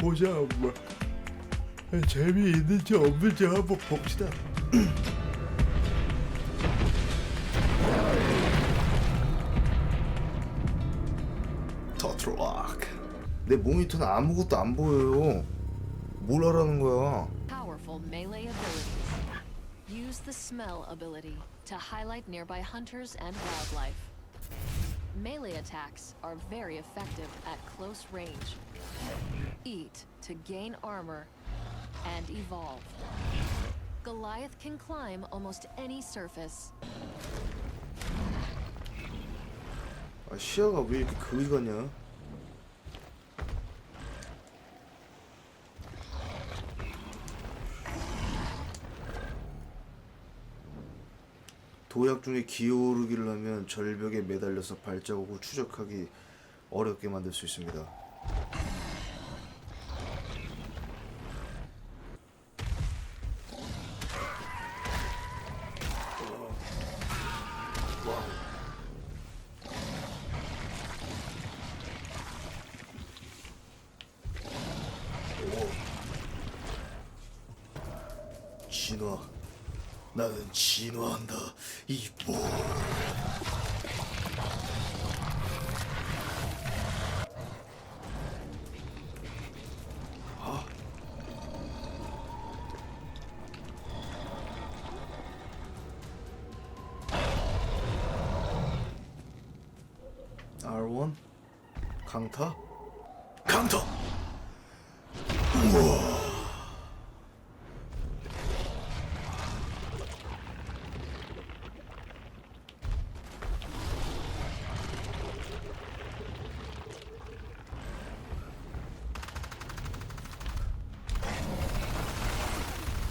보자 한번 재미있는지 없는지 한번 봅시다 터트락 내 모니터는 아무것도 안 보여요 뭘 하라는 거야 Powerful melee abilities. Use the smell ability to highlight nearby hunters and wildlife. Melee attacks are very effective at close range. Eat to gain armor and evolve. Goliath can climb almost any surface. 아 시야가 왜 이렇게 거기 가냐 도약 중에 기어오르기를 하면 절벽에 매달려서 발자국을 추적하기 어렵게 만들 수 있습니다. 진화. 나는 진화한다. 이뽀.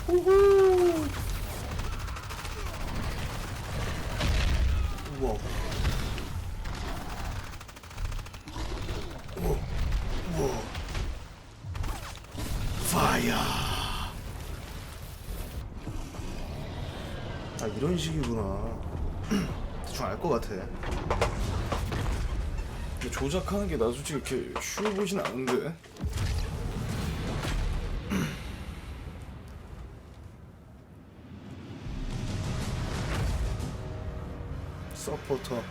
우후 우와. 우와. 우와. 아 이런 식이구나. 대충 알것 같아. 조작하는 게 나 솔직히 이렇게 쉬워 보진 않은데 포터.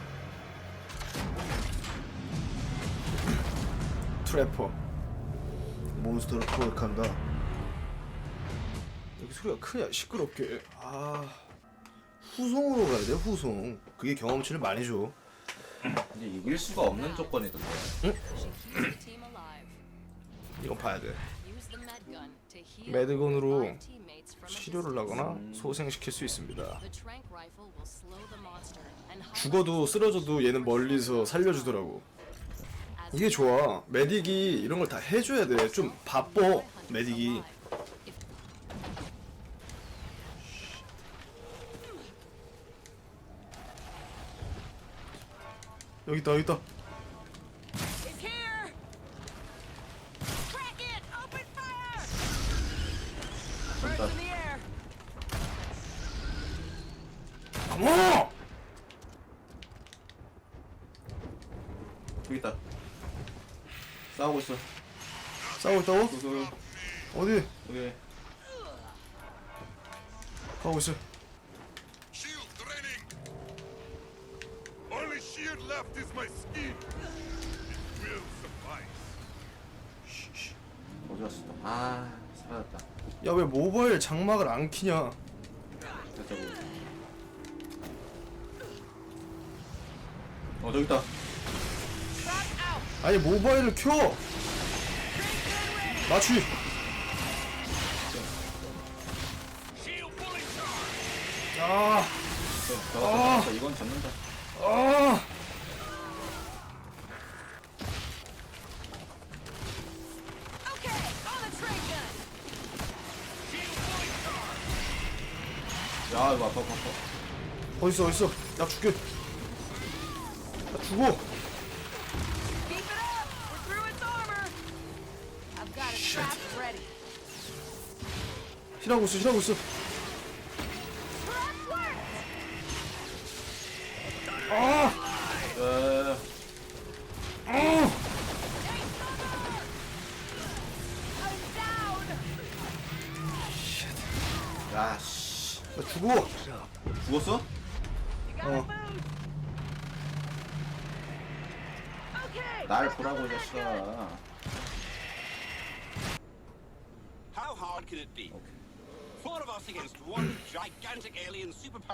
트래퍼. 몬스터를 포획한다. 여기 소리가 크냐? 시끄럽게. 아 후송으로 가야 돼 후송. 그게 경험치를 많이 줘. 근데 이길 수가 없는 조건이던데. Alive. 이건 봐야 돼. 매드건으로 치료를. 하거나 소생시킬 수 있습니다 죽어도 쓰러져도 얘는 멀리서 살려주더라고 이게 좋아 메딕이 이런 걸 다 해줘야 돼 좀 바빠 메딕이 여기 있다 여기 있다 It's here! Crack it! Open fire! Birds in the air! 어머 여기 있다. 싸우고 있어. 여기 어디? 여기. 가고 있어 Shield draining! Only shield left is my skin! It will suffice. 어디 갔어? 또? 아 사라졌다. 야 왜 모바일 장막을 안 키냐 됐다고. 어 저기 있다. 아니 모바일을 켜 charge! 아 잡았다. 잡았다. 이건 잡는다. 아. Okay, on the train gun! 야 이거 아파 아파 아파. 어딨어 어딨어 나 죽게 나 죽어 힐하고 있어 힐하고 있어! 아 에, 아!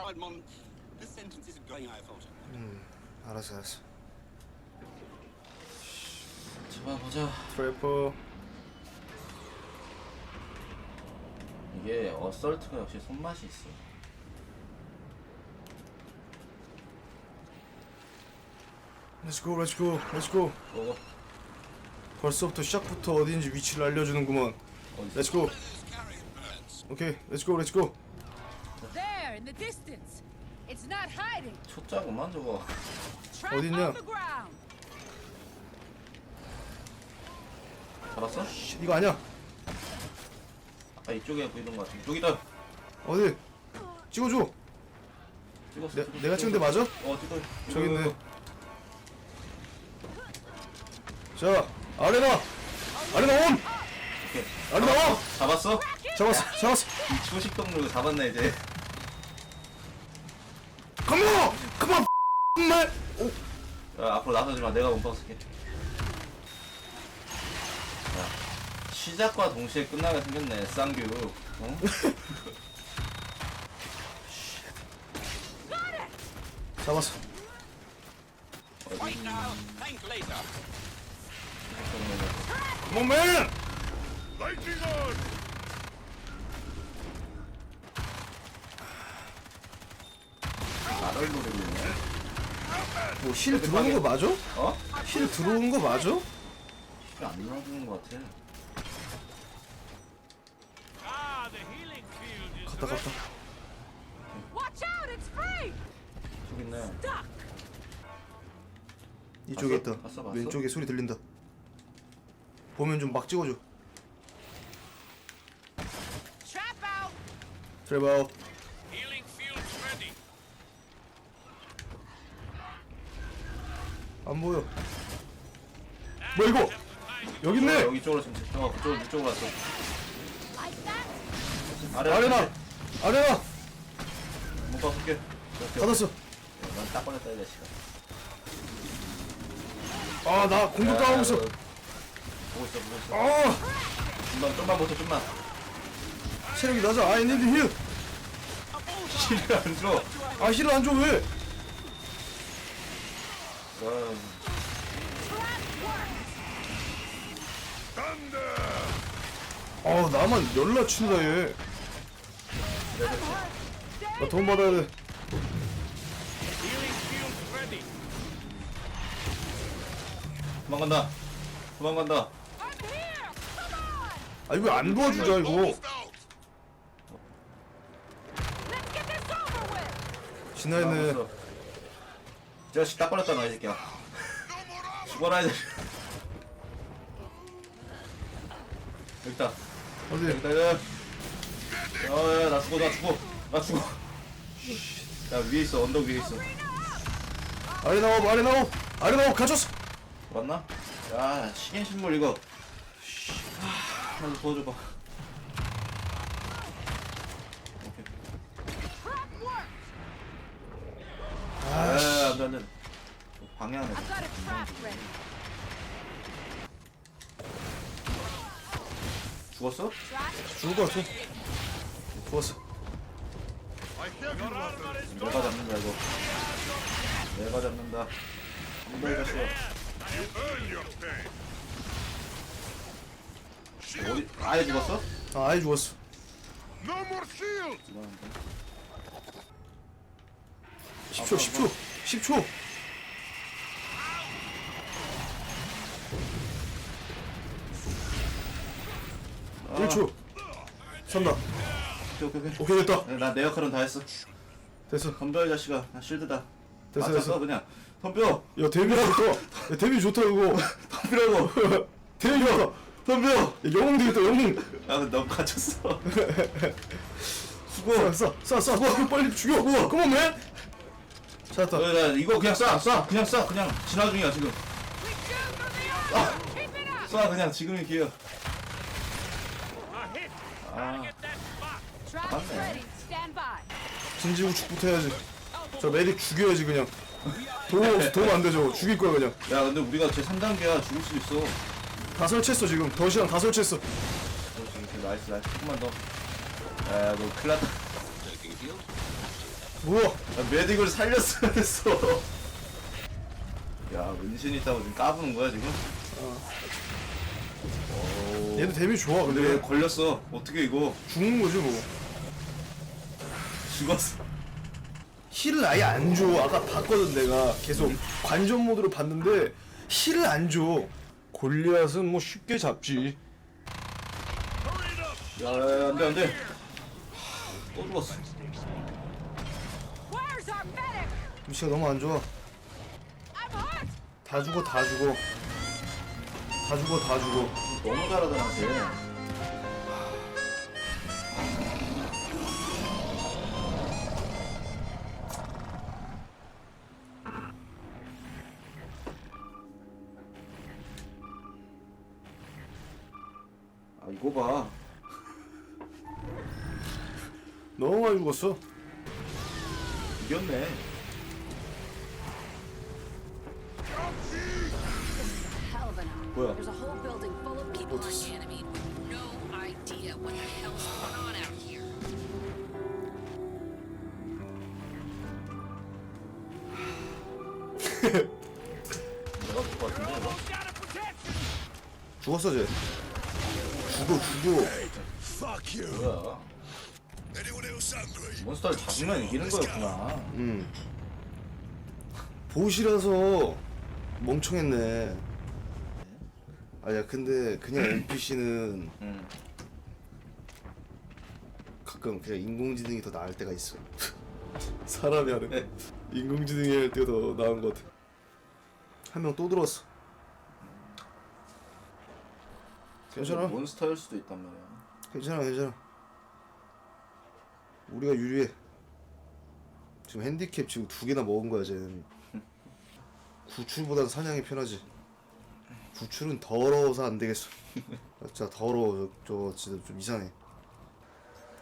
Superpowered mon. This sentence isn't going I thought. 알았어 알았어. 잡아보자. 트래퍼. 이게 어설트가 역시 손맛이 있어. 렛츠고 렛츠고 렛츠고 어. 벌써부터 시작부터 어디인지 위치를 알려주는구먼. 어디 렛츠고. 오케이 렛츠고 렛츠고 There, in the distance. It's not hiding. 초짜구만 저거. Trap 어딨냐? on the ground. 잡았어? 쉿, 이거 아니야. 아까 이쪽에 보이는 것 같아. 이쪽이다. 어디? 찍어줘. 찍었어 내, 찍었어, 내가 찍은 데 맞아? 어 찍어. 저기 있네. 자 아레나! 아레나 온! 오케이. 아레나 온! 잡았어? 잡았어 잡았어. 이 초식 동물 잡았네 이제 컴온 말 오, 야, 앞으로 나서지 마. 내가 원박 쓸게. 야, 시작과 동시에 끝나게 생겼네. 쌍규. 어? 잡았어 Wait now, think later. 컴온 맨 Lighting on! 나를 노리고. 뭐힐 들어오는 거 맞아? 어? 힐 들어오는 거 맞아? 안 나와주는 것 같아. 갔다 갔다 Watch out, it's free. 저기 있네. 이쪽에 봤어? 있다 봤어, 봤어? 왼쪽에 소리 들린다 보면 좀 막 찍어줘. 트레버 안 보여 뭐야 이거 여기 있네 여기 쪽으로 지금 집중하고 그쪽으로 이쪽으로 왔어. 아래 아레나 아레나 문박 쓸게. 받았어 난딱 걸렸다 이 자식아. 아 나 공격 당하고 있어 보고 있어 보고 있어. 아 좀만 좀만 버텨 좀만. 체력이 낮아 I need heal 힐을 안 줘. 아 힐을 안줘 왜? 아! 아 나만 열나 친다 얘. 나 돈 받아야 돼. 도망간다. 도망간다. 아 이거 안 도와주자 이거. 신나있네. 이 자식 딱 걸렸다 너이 새끼야. 죽어라 이 자식. 여기 있다. 어디? 여기 있다. 여기. 야야 나 죽어 나 죽어 나 죽어. 야 위에 있어 언덕 위에 있어. 아래 나오 아래 나오 아래 나오 가졌어. 맞나? 야 식인식물 이거. 하, 나좀 도와줘봐. 오케이. 아, 안돼. 방해하네. I've got a trap ready. 죽었어? 죽었어. Arthur. 내가 잡는다 이거. 내가 잡는다. 이. 어디? 아예 죽었어? 아 아예 죽었어. No more shield! 죽었는데. 10초 10초 10초. 1초. 산다. 오케이 오케이 오케이. 오케이 됐다. 네, 나내 역할은 다 했어. 됐어. 덤벼 이 자식아. 나 실드다. 됐어, 맞췄어, 됐어. 그냥. 덤벼. 야 데뷔 좋다. 야 데뷔 좋다 이거. 덤비라고. 데뷔 좋다. 덤벼. 야, 영웅 되겠다 영웅. 야 근데 너무 갇혔어. 수고. 쏴쏴 쏴. 쏴. 빨리 죽여. 컴온 맨. 찾았다. 어, 야, 이거 그냥 쏴, 쏴, 그냥 쏴, 그냥 진화 중이야 지금. Up. 쏴, 그냥 지금이 기회야. 아, 맞네. by. 김지우축부터 해야지. 저 메딕 죽여야지 그냥. 도움 도움 안 되죠. 죽일 거야 그냥. 야 근데 우리가 제 3단계야. 죽을 수 있어. 다 설치했어 지금. 더시랑 다 설치했어. 이렇게 나이스 나이스. 조금만 더. 야너 큰일 났다. 뭐야 야, 메딕을 살렸어야 했어. 야 은신 있다고 지금 까부는 거야 지금? 얘도 데미 좋아 근데 왜 근데 걸렸어 어떻게 이거 죽는 거지 뭐 죽었어 힐을 아예 안 줘. 아까 봤거든 내가 계속 관전 모드로 봤는데 힐을 안 줘. 골리앗은 뭐 쉽게 잡지. 야야야 안돼 안돼 또 죽었어 Where's our medic? 위치가 너무 안 좋아. I'm hurt! 다 죽어 다 죽어. 다 죽어 다 죽어. 너무 잘하잖아 쟤 아 이거 봐 너무 많이 죽었어. 이겼네 내가 볼것 같은데 이거? 죽었어 쟤. 죽어 죽어. 뭐야? 몬스터를 잡으면 이기는 거였구나 음. 보시라서 멍청했네. 아야 근데 그냥 NPC는 응 가끔 그냥 인공지능이 더 나을 때가 있어. 사람이 하는 거. 인공지능이 할 때가 더 나은 것 같아. 한 명 또 들어왔어. 괜찮아. 몬스터일 수도 있단 말이야 괜찮아, 괜찮아. 우리가 유리해. 지금 핸디캡 지금 두 개나 먹은 거야, 쟤는. 구출보단 사냥이 편하지. 구출은 더러워서 안 되겠어. 진짜 더러워. 저, 저 진짜 좀 이상해.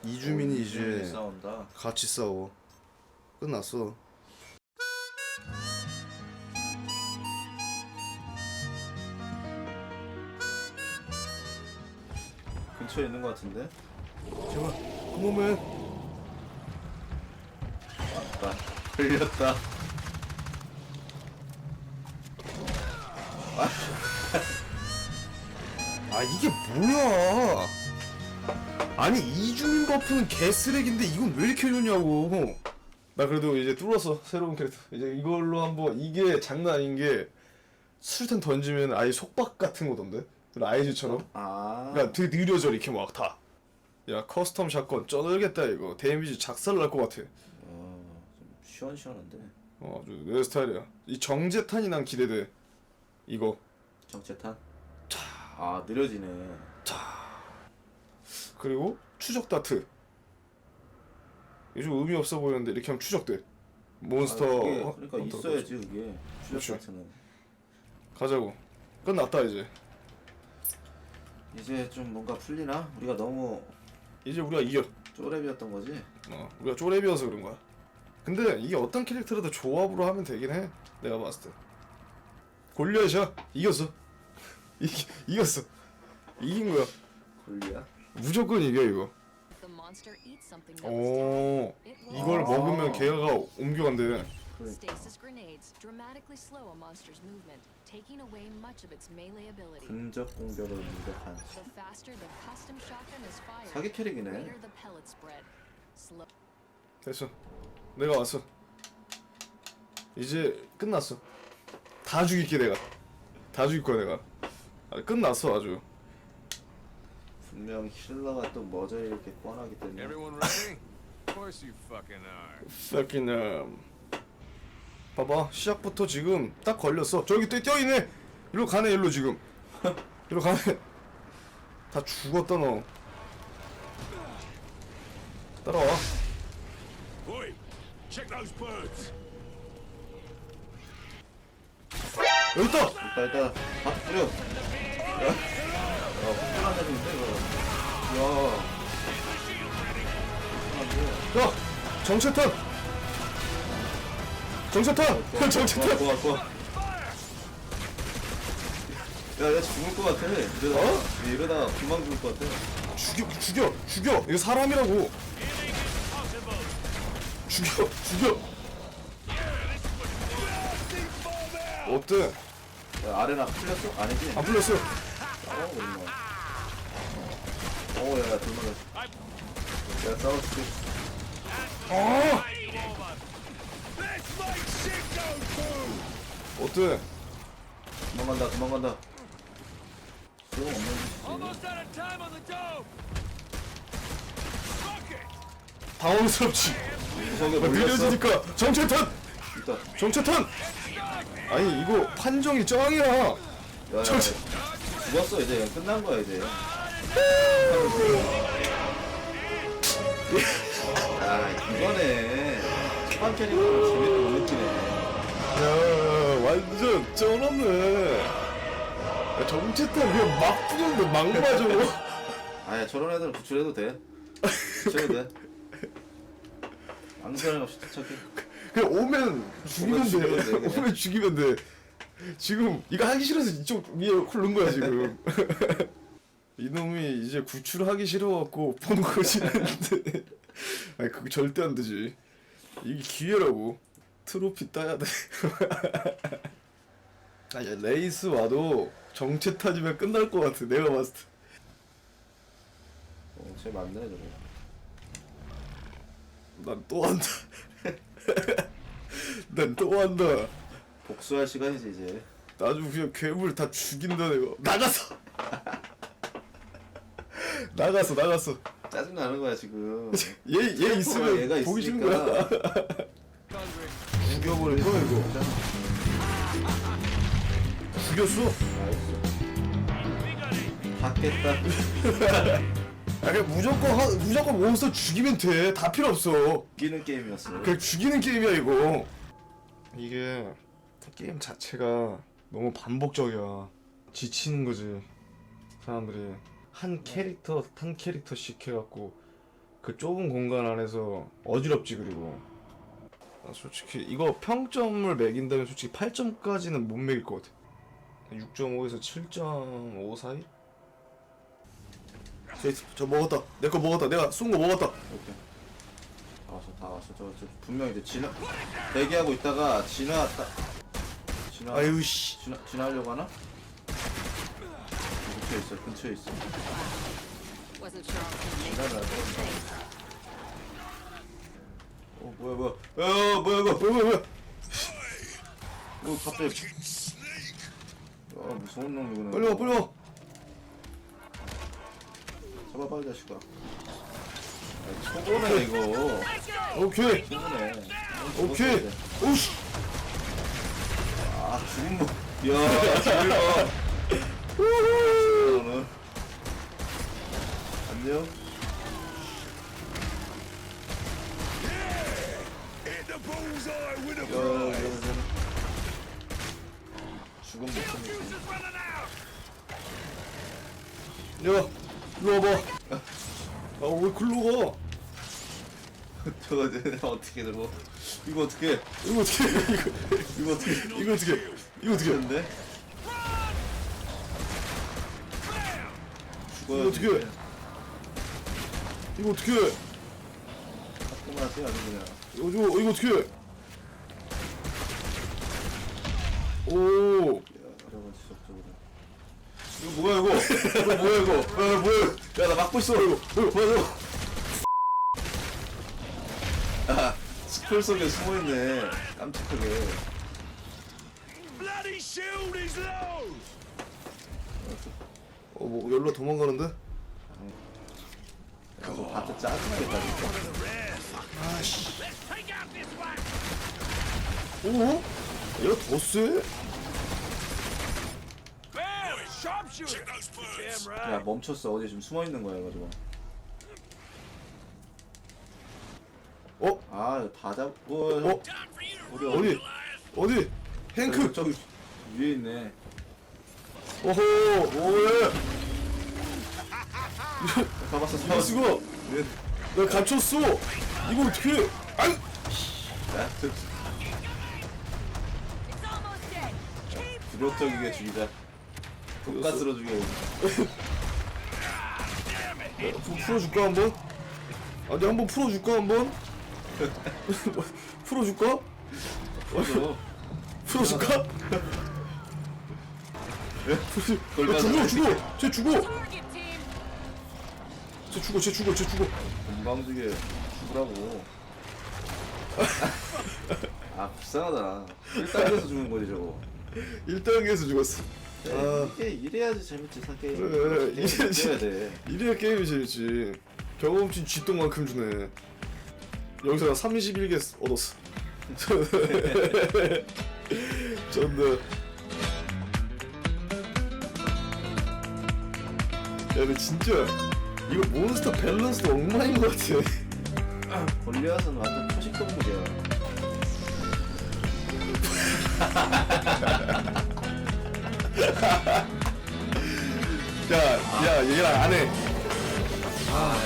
이주민이 이주민이 이제 싸운다 같이 싸워. 끝났어. 근처에 있는 것 같은데 제발, 그놈의 왔다 걸렸다 아 이게 뭐야? 아니 이주민 버프는 개쓰레기인데 이건 왜 이렇게 좋냐고. 나 그래도 이제 뚫었어 새로운 캐릭터. 이제 이걸로 한번 이게 장난 아닌 게 술탄 던지면 아예 속박 같은 거던데. 라이즈처럼. 아 그러니까 되게 느려져 이렇게 막 다. 야 커스텀 샷건 쩌들겠다 이거. 데미지 작살 날 것 같아. 어, 좀 시원시원한데 어 아주 내 스타일이야. 이 정제탄이 난 기대돼. 이거. 정체탄 아 느려지네 그리고 추적 다트. 요즘 의미 없어 보이는데 이렇게 하면 추적돼. 몬스터. 아, 그게, 헌- 그러니까 헌터 있어야지 그게 그렇죠. 추적 같은 가자고. 끝났다 이제. 이제 좀 뭔가 풀리나? 우리가 너무 이제 우리가 이겨. 쪼렙이었던 거지? 어, 우리가 쪼렙이어서 그런 거야. 근데 이게 어떤 캐릭터라도 조합으로 하면 되긴 해. 내가 봤을 때. 골리앗이야. 이겼어. 이 이겼어. 이긴 거야. 골리야? 무조건 이겨 이거. 오. 이걸 아. 먹으면 걔가 옮겨간대. Stasis grenades dramatically slow a monster's movement, taking away much of its melee ability. 근접 공격을 무력한 The faster the custom shotgun is fired, 사기 the 캐릭이네 greater the pellet spread. Slow 됐어. 내가 왔어. 이제 끝났어. 다 죽일게 내가. 다 죽일 거야 내가. 아, 끝났어 아주. 분명 힐러가 또 머저 이렇게 뻔하기 때문에 Everyone ready? of course you fucking are. fucking um. 봐봐 시작부터 지금 딱 걸렸어. 저기 또 뛰어있네. 일로 가네 일로 지금. 일로 가네. 다 죽었다 너. 따라와. Oi, check those birds. 여기 있다. 일단 일단 다 뿌려 야, 야 훌륭한 애들인데 이거 야 야 정체탄 좋아, 정체탄 좋아, 좋아. 야, 야, 죽을 것 같아. 이러다, 어? 이러다 금방 죽을 것 같아. 죽여 죽여 죽여 이거 사람이라고 죽여 죽여 어때 야, 아레나 풀렸어? 아니지? 안 풀렸어 어, 얼마. 어, 야, 야, 돌만해. 야, 싸워줄게. 아 Let's 어때 도망간다, 도망간다. 소용 없는 짓이지. Almost out of time on the dome! Rocket! 당황스럽지 구석에 막 몰렸어. 느려지니까 정체탄 일단, 정체탄 아니 이거 판정이 짱이야 야, 야, 야. 정체 죽었어, 이제. 끝난 거야, 이제. 아, 이거네. 캐릭터를 재밌게 못 느끼네. 야 완전 쩔었네 야, 정체탄 그냥 막 부는데 막 맞아 아야, 저런 애들은 구출해도 돼. 구출해도 돼. 앙세랑 없이 투척해. 그냥 오면 죽이면 오면 죽이면 돼, 돼 그냥. 오면 죽이면 돼 지금 이거 하기 싫어서 이쪽 위에 홀른 거야 지금 이놈이 이제 구출하기 싫어갖고 본 거지는데 아니 그거 절대 안 되지 이게 기회라고. 트로피 따야 돼. 아니 레이스 와도 정체 타지면 끝날 것 같아. 내가 봤을 때. 어, 쟤 맞네, 저거. 난 또 한다. 난 또 한다. 복수할 시간이지, 이제. 나중 그냥 괴물 다 죽인다 내가. 나갔어 나갔어 나갔어 짜증 나는 거야, 지금. 얘 얘 있으면 얘가 보기 싫은. 거야 죽여버릴 거야 이거 죽였어 다 깼다. 아 그냥 무조건 하, 무조건 몬스터 죽이면 돼 다 필요 없어 끼는 게임이었어. 그냥 죽이는 게임이야 이거 이게 게임 자체가 너무 반복적이야 지치는 거지 사람들이 한 캐릭터 한 캐릭터씩 해갖고 그 좁은 공간 안에서 어지럽지 그리고 나 솔직히 이거 평점을 매긴다면 솔직히 8점까지는 못 매길 것 같아 6.5에서 7.5 사이? 제이스 저 먹었다 내 거 먹었다 내가 쏜 거 먹었다 오케이. 다 왔어, 다 왔어. 저, 저 분명 이제 지나 대기하고 있다가 지나갔다. 지나. 아유 씨 지나 지나려고 하나? 근처에 있어, 근처에 있어. 지나가. 어 뭐야 뭐야? 야 뭐야 이거 뭐야 뭐야 뭐야 뭐 갑자기. 아 무서운 놈이구나. 빨리 와 빨리 와 잡아 빨리 자식아. 아, 초보네 이거. 오케이 초보네. 오케이 오씨 아 죽은 거. 야 죽을 거. 너는. 안녕. 야! 야, 야. 죽은 못 참겠어. Just running out! 야 일로 와봐 아왜 글로 가 저거 내가 어떻게 들어? 이거 어떻게? 이거 어떻게 이거 이거 어떻게? 이거 어떻게 이거 어떻게 근데? 죽어야 이거 어떻게? 이거 어떻게 가끔하지 아주 그냥. 이거 이거 이거 어떻게 오 야, 어려운 지속적으로. 이거 뭐야 이거 이거 뭐야 이거 야 뭐야 야, 나 막고 있어. 이거 이거 뭐야 이거 아, 스쿨 속에 숨어 있네. 깜찍하게. Bloody shield is low! 어 뭐 열로 도망가는데 야, 너 바트 짜증나겠다 진짜. 오 얘가 더 right! 야, 멈췄어. 어디 지금 숨어 있는 거야, 이거 지금. 어 아, 다 잡. 어, 어? 어디 어디 어디 행크 저기 위에 있네. 오호 오예 잡았어, 잡았어. 수가 네. 내가 갇혔어 이거 어떻게 아유 야, 저- It's almost dead. Keep 불협적이게 죽이자. 돈가스로 죽여. 푸- 풀어줄까 한번? 아니 한번 풀어줄까 한번? 풀어줄까? 그래서 풀어줄까? 그걸 야, 죽어 가지고 죽어 쟤 죽어 target. 쟤 죽어 쟤 죽어 쟤 죽어 죽여. 죽으라고. 아 불쌍하다. 1단계에서 죽은 거지 저거. 1단계에서 죽었어 아 이게 이래야지 재밌지 사 게임. 그래, 이래야지. 이래야 돼. 이래야 게임이 재밌지 경험치 쥐똥만큼 주네 여기서 나 31개 얻었어 전다 야 근데 진짜 이거 몬스터 밸런스도 엉망인 것 같아 골리앗은 완전 초식 동물이야. 야, 야, 얘랑 안 해. 아,